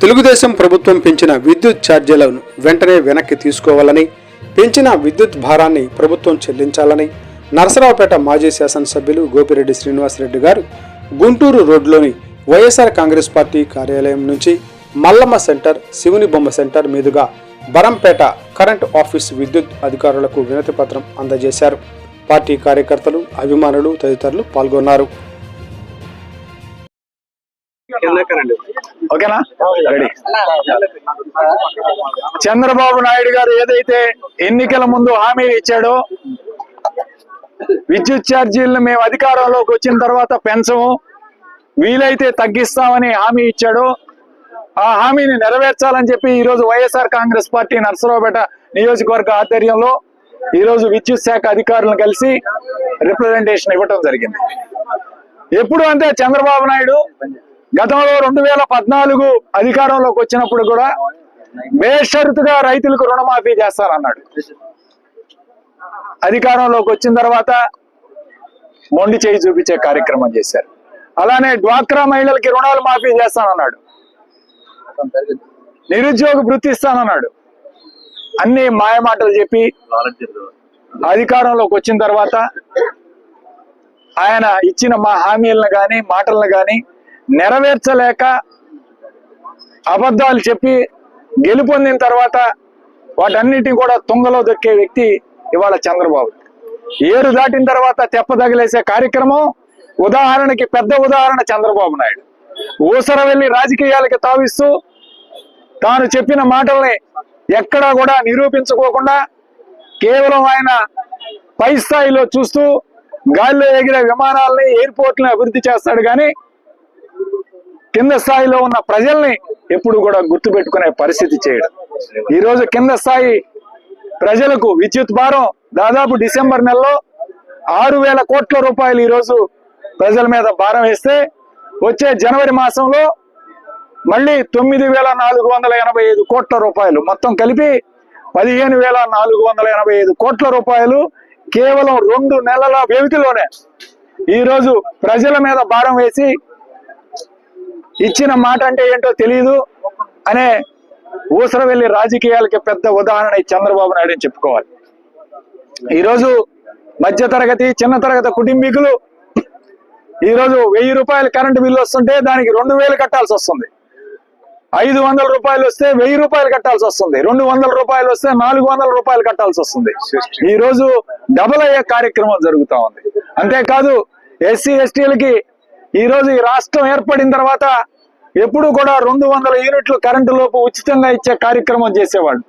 తెలుగుదేశం ప్రభుత్వం పెంచిన విద్యుత్ ఛార్జీలను వెంటనే వెనక్కి తీసుకోవాలని పెంచిన విద్యుత్ భారాన్ని ప్రభుత్వం చెల్లించాలని నరసరావుపేట మాజీ శాసనసభ్యులు గోపిరెడ్డి శ్రీనివాసరెడ్డి గారు గుంటూరు రోడ్లోని వైఎస్ఆర్ కాంగ్రెస్ పార్టీ కార్యాలయం నుంచి మల్లమ్మ సెంటర్ శివుని బొమ్మ సెంటర్ మీదుగా బరంపేట కరెంట్ ఆఫీస్ విద్యుత్ అధికారులకు వినతి పత్రం అందజేశారు. పార్టీ కార్యకర్తలు అభిమానులు తదితరులు పాల్గొన్నారు. ఓకేనా? రెడీ చంద్రబాబు నాయుడు గారు ఏదైతే ఎన్నికల ముందు హామీలు ఇచ్చాడో విద్యుత్ ఛార్జీలను మేము అధికారంలోకి వచ్చిన తర్వాత పెంచము వీలైతే తగ్గిస్తామని హామీ ఇచ్చాడో. ఆ హామీని నెరవేర్చాలని చెప్పి ఈ రోజు వైఎస్ఆర్ కాంగ్రెస్ పార్టీ నర్సరావుపేట నియోజకవర్గ ఆధ్వర్యంలో ఈరోజు విద్యుత్ శాఖ అధికారులను కలిసి రిప్రజెంటేషన్ ఇవ్వటం జరిగింది. ఎప్పుడు అంటే చంద్రబాబు నాయుడు గతంలో రెండు వేల పద్నాలుగు అధికారంలోకి వచ్చినప్పుడు కూడా బేషరతుగా రైతులకు రుణమాఫీ చేస్తానన్నాడు అధికారంలోకి వచ్చిన తర్వాత మొండి చేయి చూపించే కార్యక్రమం చేశారు. అలానే డ్వాక్రా మహిళలకి రుణాలు మాఫీ చేస్తానన్నాడు. నిరుద్యోగ వృత్తి ఇస్తానన్నాడు. అన్ని మాయమాటలు చెప్పి అధికారంలోకి వచ్చిన తర్వాత ఆయన ఇచ్చిన మా హామీలను కానీ మాటలను కానీ నెరవేర్చలేక అబద్ధాలు చెప్పి గెలుపొందిన తర్వాత వాటన్నిటిని కూడా తుంగలో దొక్కే వ్యక్తి ఇవాళ చంద్రబాబు. ఏరు దాటిన తర్వాత తెప్ప తగిలేసే కార్యక్రమం ఉదాహరణకి పెద్ద ఉదాహరణ చంద్రబాబు నాయుడు. ఊసర వెళ్ళి రాజకీయాలకి తావిస్తూ తాను చెప్పిన మాటల్ని ఎక్కడా కూడా నిరూపించుకోకుండా కేవలం ఆయన పై స్థాయిలో చూస్తూ గాలిలో ఎగిరే విమానాలని ఎయిర్పోర్ట్లను అభివృద్ధి చేస్తాడు కానీ కింద స్థాయిలో ఉన్న ప్రజల్ని ఎప్పుడు కూడా గుర్తుపెట్టుకునే పరిస్థితి చేయడం. ఈరోజు కింద స్థాయి ప్రజలకు విద్యుత్ భారం దాదాపు డిసెంబర్ నెలలో ఆరు వేల కోట్ల రూపాయలు ఈరోజు ప్రజల మీద భారం వేస్తే వచ్చే జనవరి మాసంలో మళ్ళీ తొమ్మిది వేల నాలుగు వందల ఎనభై ఐదు కోట్ల రూపాయలు. మొత్తం కలిపి పదిహేను వేల నాలుగు వందల ఎనభై ఐదు కోట్ల రూపాయలు కేవలం రెండు నెలల వ్యవధిలోనే ఈరోజు ప్రజల మీద భారం వేసి ఇచ్చిన మాట అంటే ఏంటో తెలియదు అనే ఊసర వెళ్ళి రాజకీయాలకి పెద్ద ఉదాహరణ ఈ చంద్రబాబు నాయుడు అని చెప్పుకోవాలి. ఈరోజు మధ్య తరగతి చిన్న తరగతి కుటుంబీకులు ఈరోజు వెయ్యి రూపాయలు కరెంటు బిల్లు వస్తుంటే దానికి రెండు వేలు కట్టాల్సి వస్తుంది. ఐదు వందల రూపాయలు వస్తే వెయ్యి రూపాయలు కట్టాల్సి వస్తుంది. రెండు వందల రూపాయలు వస్తే నాలుగు వందల రూపాయలు కట్టాల్సి వస్తుంది. ఈ రోజు డబుల్ అయ్యే కార్యక్రమం జరుగుతా ఉంది. అంతేకాదు ఎస్సీ ఎస్టీలకి ఈ రోజు ఈ రాష్ట్రం ఏర్పడిన తర్వాత ఎప్పుడు కూడా రెండు వందల యూనిట్లు కరెంటు లోపు ఉచితంగా ఇచ్చే కార్యక్రమం చేసేవాళ్ళు.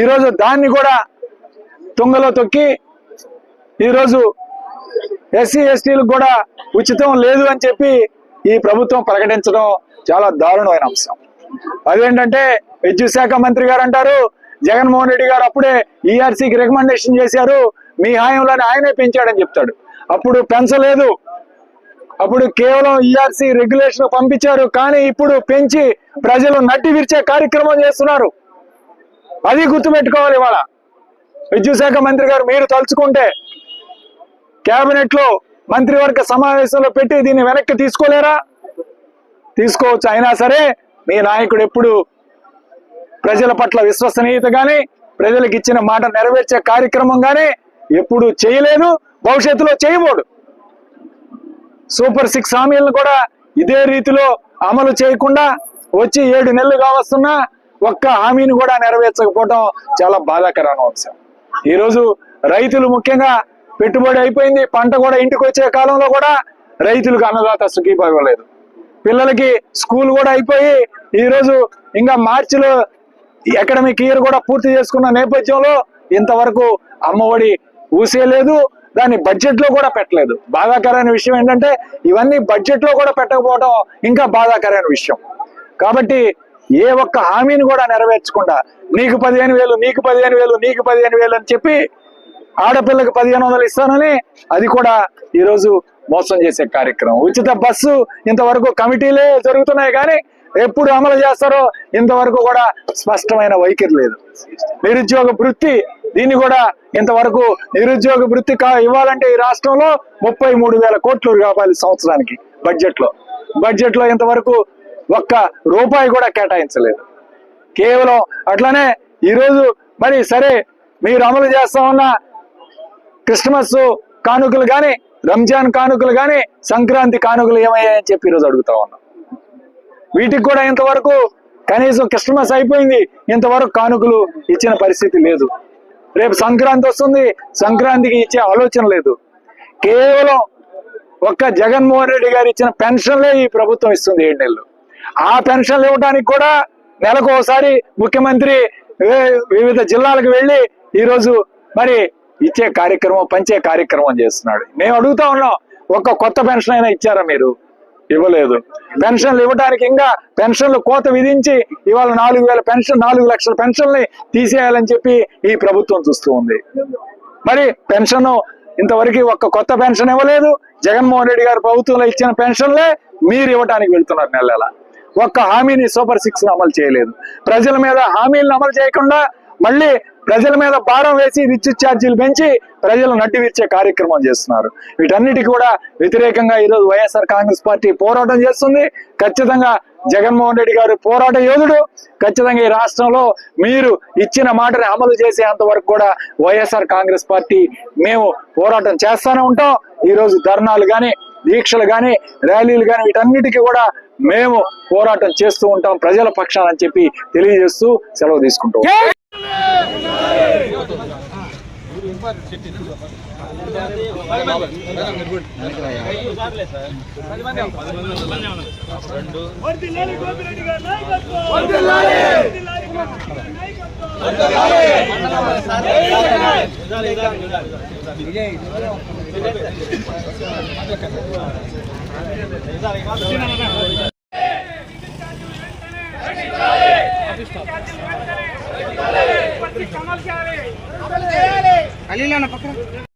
ఈరోజు దాన్ని కూడా తుంగలో తొక్కి ఈరోజు ఎస్సీ ఎస్టీలకు కూడా ఉచితం లేదు అని చెప్పి ఈ ప్రభుత్వం ప్రకటించడం చాలా దారుణమైన అంశం. అదేంటంటే విద్యుత్ శాఖ మంత్రి గారు అంటారు జగన్మోహన్ రెడ్డి గారు అప్పుడే ఈఆర్సీకి రికమెండేషన్ చేశారు మీ హాయంలోనే ఆయనే పెంచాడని చెప్తాడు. అప్పుడు పెంచలేదు అప్పుడు కేవలం ఈఆర్సీ రెగ్యులేషన్ పంపించారు కానీ ఇప్పుడు పెంచి ప్రజలు నట్టి విరిచే కార్యక్రమం చేస్తున్నారు. అది గుర్తుపెట్టుకోవాలి ఇవాళ. విద్యుత్ శాఖ మంత్రి గారు మీరు తలుచుకుంటే కేబినెట్లో మంత్రివర్గ సమావేశంలో పెట్టి దీన్ని వెనక్కి తీసుకోలేరా? తీసుకోవచ్చు. అయినా సరే మీ నాయకుడు ఎప్పుడు ప్రజల పట్ల విశ్వసనీయత కానీ ప్రజలకు ఇచ్చిన మాట నెరవేర్చే కార్యక్రమం కానీ ఎప్పుడు చేయలేదు భవిష్యత్తులో చేయబోడు. సూపర్ సిక్స్ హామీలను కూడా ఇదే రీతిలో అమలు చేయకుండా వచ్చి ఏడు నెలలు కావస్తున్నా ఒక్క హామీని కూడా నెరవేర్చకపోవడం చాలా బాధాకరమైన అంశం. ఈరోజు రైతులు ముఖ్యంగా పెట్టుబడి అయిపోయింది. పంట కూడా ఇంటికి వచ్చే కాలంలో కూడా రైతులకు అన్నదాత సుఖీభావ పిల్లలకి స్కూల్ కూడా అయిపోయి ఈరోజు ఇంకా మార్చిలో అకాడమిక్ ఇయర్ కూడా పూర్తి చేసుకున్న నేపథ్యంలో ఇంతవరకు అమ్మఒడి ఊసేయలేదు దాన్ని బడ్జెట్లో కూడా పెట్టలేదు. బాధాకరమైన విషయం ఏంటంటే ఇవన్నీ బడ్జెట్లో కూడా పెట్టకపోవడం ఇంకా బాధాకరమైన విషయం. కాబట్టి ఏ ఒక్క హామీని కూడా నెరవేర్చకుండా నీకు పదిహేను వేలు నీకు పదిహేను వేలు నీకు పదిహేను వేలు అని చెప్పి ఆడపిల్లకి పదిహేను వందలు ఇస్తానని అది కూడా ఈరోజు మోసం చేసే కార్యక్రమం. ఉచిత బస్సు ఇంతవరకు కమిటీలే జరుగుతున్నాయి కానీ ఎప్పుడు అమలు చేస్తారో ఇంతవరకు కూడా స్పష్టమైన వైఖరి లేదు. నిరుద్యోగ వృత్తి దీన్ని కూడా ఇంతవరకు నిరుద్యోగ వృత్తి కా ఇవ్వాలంటే ఈ రాష్ట్రంలో ముప్పై మూడు వేల కోట్లు కావాలి సంవత్సరానికి బడ్జెట్లో బడ్జెట్లో ఇంతవరకు ఒక్క రూపాయి కూడా కేటాయించలేదు. కేవలం అట్లనే ఈరోజు మరి సరే మీరు అమలు చేస్తా ఉన్న క్రిస్మస్ కానుకలు కానీ రంజాన్ కానుకలు కానీ సంక్రాంతి కానుకలు ఏమయ్యాయని చెప్పి ఈరోజు అడుగుతా ఉన్నాం. వీటికి కూడా ఇంతవరకు కనీసం క్రిస్మస్ అయిపోయింది ఇంతవరకు కానుకలు ఇచ్చిన పరిస్థితి లేదు. రేపు సంక్రాంతి వస్తుంది సంక్రాంతికి ఇచ్చే ఆలోచన లేదు. కేవలం ఒక్క జగన్మోహన్ రెడ్డి గారు ఇచ్చిన పెన్షన్లే ఈ ప్రభుత్వం ఇస్తుంది ఏడు నెలలు. ఆ పెన్షన్లు ఇవ్వడానికి కూడా నెలకు ఒకసారి ముఖ్యమంత్రి వివిధ జిల్లాలకు వెళ్ళి ఈరోజు మరి ఇచ్చే కార్యక్రమం పంచే కార్యక్రమం చేస్తున్నాడు. మేము అడుగుతా ఉన్నాం ఒక్క కొత్త పెన్షన్ అయినా ఇచ్చారా మీరు? ఇవ్వలేదు. పెన్షన్లు ఇవ్వడానికి ఇంకా పెన్షన్లు కోత విధించి ఇవాళ నాలుగు వేల పెన్షన్ నాలుగు లక్షల పెన్షన్ని తీసేయాలని చెప్పి ఈ ప్రభుత్వం చూస్తూ ఉంది. మరి పెన్షన్ ఇంతవరకు ఒక్క కొత్త పెన్షన్ ఇవ్వలేదు. జగన్మోహన్ రెడ్డి గారు ప్రభుత్వంలో ఇచ్చిన పెన్షన్లే మీరు ఇవ్వడానికి వెళ్తున్నారు నెల నెల. ఒక్క హామీని సూపర్ సిక్స్ అమలు చేయలేదు. ప్రజల మీద హామీలను అమలు చేయకుండా మళ్ళీ ప్రజల మీద భారం వేసి విద్యుత్ ఛార్జీలు పెంచి ప్రజలు నడ్డి కార్యక్రమం చేస్తున్నారు. వీటన్నిటి కూడా వ్యతిరేకంగా ఈరోజు వైఎస్ఆర్ కాంగ్రెస్ పార్టీ పోరాటం చేస్తుంది. ఖచ్చితంగా జగన్మోహన్ రెడ్డి గారు పోరాట యోధుడు. ఖచ్చితంగా ఈ రాష్ట్రంలో మీరు ఇచ్చిన మాటని అమలు చేసేంత వరకు కూడా వైఎస్ఆర్ కాంగ్రెస్ పార్టీ మేము పోరాటం చేస్తూనే ఉంటాం. ఈరోజు ధర్నాలు కానీ దీక్షలు కానీ ర్యాలీలు కానీ వీటన్నిటికీ కూడా మేము పోరాటం చేస్తూ ఉంటాం ప్రజల పక్షాలని అని చెప్పి తెలియజేస్తూ సెలవు తీసుకుంటాం వర్ధిల్లాలి గోపిరెడ్డి గారి నాయకత్వం వర్ధిల్లాలి గోపిరెడ్డి గారి నాయకత్వం అమలు చేయాలి అలీనా పక్కన